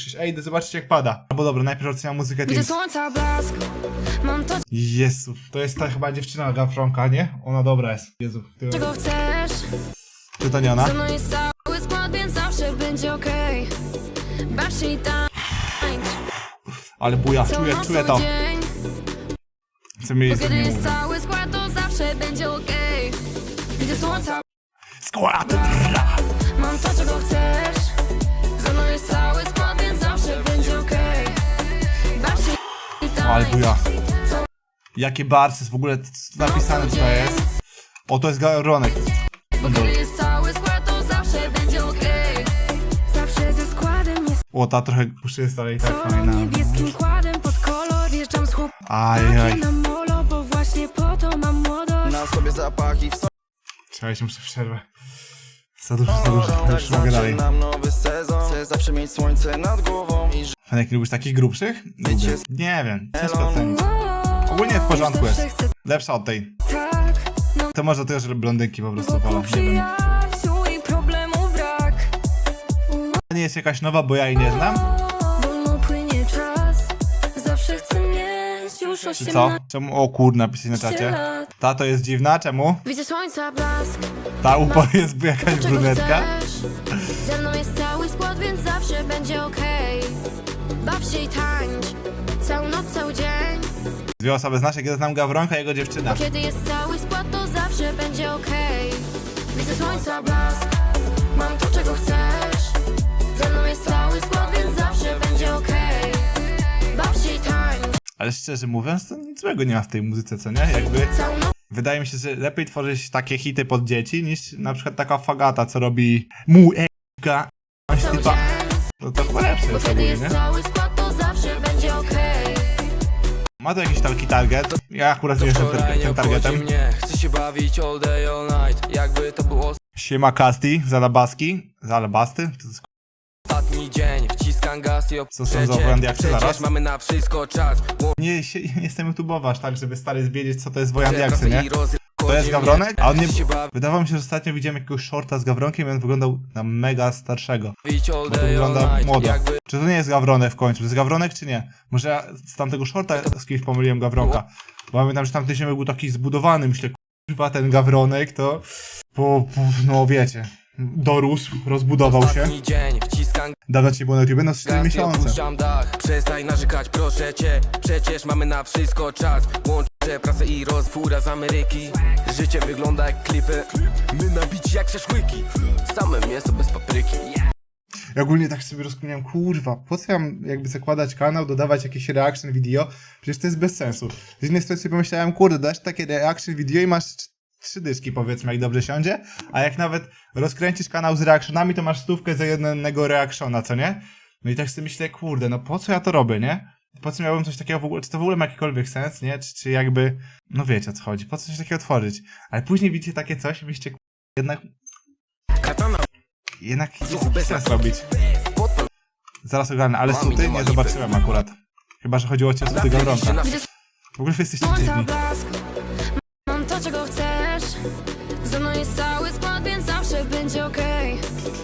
Krzyś, ej, zobaczyć jak pada. Albo dobra, najpierw oceniam muzykę Widzę Teams. słońca blask Mam to, Jezu, to jest ta chyba dziewczyna Gafronka, nie? Ona dobra jest. Jezu, ty... czego chcesz czy to nie ona? Ze mną jest cały skład, więc zawsze będzie okej Baw się i tańcz Ale buja, czuję, czuję to. dzień Co mi Bo jest kiedy cały skład, to zawsze będzie okej Widzę słońca Skład! Mam to, czego chcesz Ale. Jakie bars jest w ogóle napisane co to jest? O, to jest Gawronek. Bo kiedy jest cały skład, to zawsze będzie okej Zawsze ze składem jest O, ta trochę puszysta, ale i tak fajna. niebieskim kładem pod kolor Wjeżdżam z chłopakiem Ajaj. na molo, bo właśnie po to mam młodość Na sobie zapachy w Czekaj, się muszę w przerwę. Za dużo, za dużo, to już mogę dalej. Chcę zawsze mieć słońce nad głową I Fenek, lubisz takich grubszych? Lubię. Nie wiem, ciężko ocenić. Ogólnie w porządku jest. Lepsza od tej. tak No To może też blondynki po prostu wolę, nie wiem. brak Nie jest jakaś nowa, bo ja jej nie znam. Czy 18 co? Czemu? O kur, napisać na czacie. Ta to jest dziwna, czemu? Widzę słońca blask Ta upo jest jakaś brunetka. Ze mną jest cały skład, zawsze będzie okej. Baw się i tańcz Całą noc, cały dzień. Dwie osoby znasz, ja znam Gawronka i jego dziewczyna. Bo kiedy jest cały skład, to zawsze będzie okej. Widzę słońca blask Mam to, czego chcesz. Ze mną jest cały skład, więc zawsze będzie okej. Baw się i tańcz. Ale szczerze mówiąc, to nic złego nie ma w tej muzyce, co nie? Jakby Całą noc, wydaje mi się, że lepiej tworzyć takie hity pod dzieci, niż na przykład taka fagata, co robi mu eka, cały typa. Dzień To, chyba lepsze Bo jest kiedy ogólnie, jest nie? cały skład, to zawsze będzie okej Ma to jakiś taki target. Ja akurat nie jestem tym targetem. mnie Chcę się bawić all day, all night Jakby to był Siema Casti, z Alabaski. Z Alabasty? To jest ostatni dzień Wciskam gaz i Co są za wojandiacy Przecież zaraz? mamy na wszystko czas Nie, się, nie jestem youtubowa aż tak, żeby stary wiedzieć co to jest Wojandiaksy, pracę nie? i To jest. Gawronek? A on nie... Wydawało mi się, że ostatnio widziałem jakiegoś shorta z Gawronkiem i on wyglądał na mega starszego. Bo to wygląda młodo. Czy to nie jest Gawronek w końcu? To jest Gawronek czy nie? Może ja z tamtego shorta z kimś pomyliłem Gawronka. Bo pamiętam, że tamten był taki zbudowany. Myślę, kurwa, ten Gawronek to... Po, po, no wiecie, dorósł, rozbudował się. Dawno ci było na YouTube, no 4 gaz i miesiące. dach Przestań narzekać, proszę cię Przecież mamy na wszystko czas Łączę pracę i rozwóra z Ameryki Życie wygląda jak klipy My nabici jak szaszłyki Same mięso bez papryki Ja ogólnie tak sobie rozkminiam, kurwa, po co ja mam jakby zakładać kanał, dodawać jakieś reaction video? Przecież to jest bez sensu. Z jednej strony sobie pomyślałem, kurde, dasz takie reaction video i masz tr- trzy dyski powiedzmy, jak dobrze siądzie, a jak nawet rozkręcisz kanał z reactionami, to masz stówkę za jednego reactiona, co nie? No i tak sobie myślę, kurde, no po co ja to robię, nie? Po co miałbym coś takiego w ogóle, czy to w ogóle ma jakikolwiek sens, nie? Czy, czy jakby, no wiecie o co chodzi, po co coś takiego tworzyć? Ale później widzicie takie coś i myślicie, kurde, jednak, Katana jednak jest sens robić. Zaraz ogarnę, ale suty nie zobaczyłem akurat. Chyba, że chodziło ci o suty Gawronka. W ogóle jesteście dziwni. Mam to, czego chcesz Ze mną jest cały skład, więc zawsze będzie okej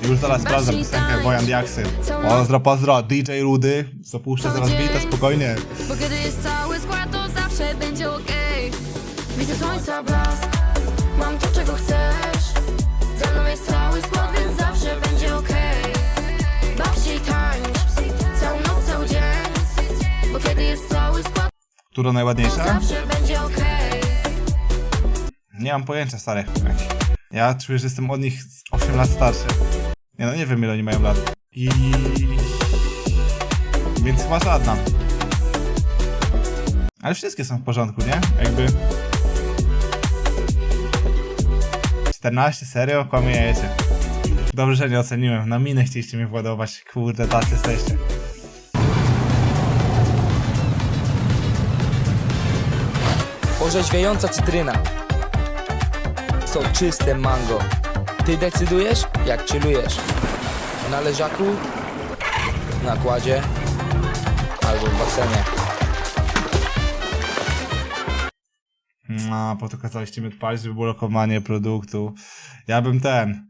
Już zaraz sprawdzam piosenkę Wojan Diaksy. Pozdro, pozdro, DJ Rudy. Zapuszczę zaraz bita, spokojnie. Bo kiedy jest cały skład, to zawsze będzie okej Widzę słońca blask Mam to, czego chcesz Ze mną jest cały skład, więc zawsze będzie okej Baw się i tańcz Całą noc, cały dzień Bo kiedy jest cały skład, Która najładniejsza? zawsze będzie okej Nie mam pojęcia, stary. Ja czuję, że jestem od nich z 8 lat starszy. Nie no, nie wiem ile oni mają lat. I... Więc chyba żadna. Ale wszystkie są w porządku, nie? Jakby... 14, serio? Kłamiejecie. Dobrze, że nie oceniłem. Na minę chcieliście mnie władować. Kurde, tacy jesteście. Orzeźwiająca cytryna. Soczyste mango. Ty decydujesz, jak chillujesz. Na leżaku, na kładzie albo w basenie. No, po to kazaliście mi odpalić, żeby było lokowanie produktu. Ja bym ten...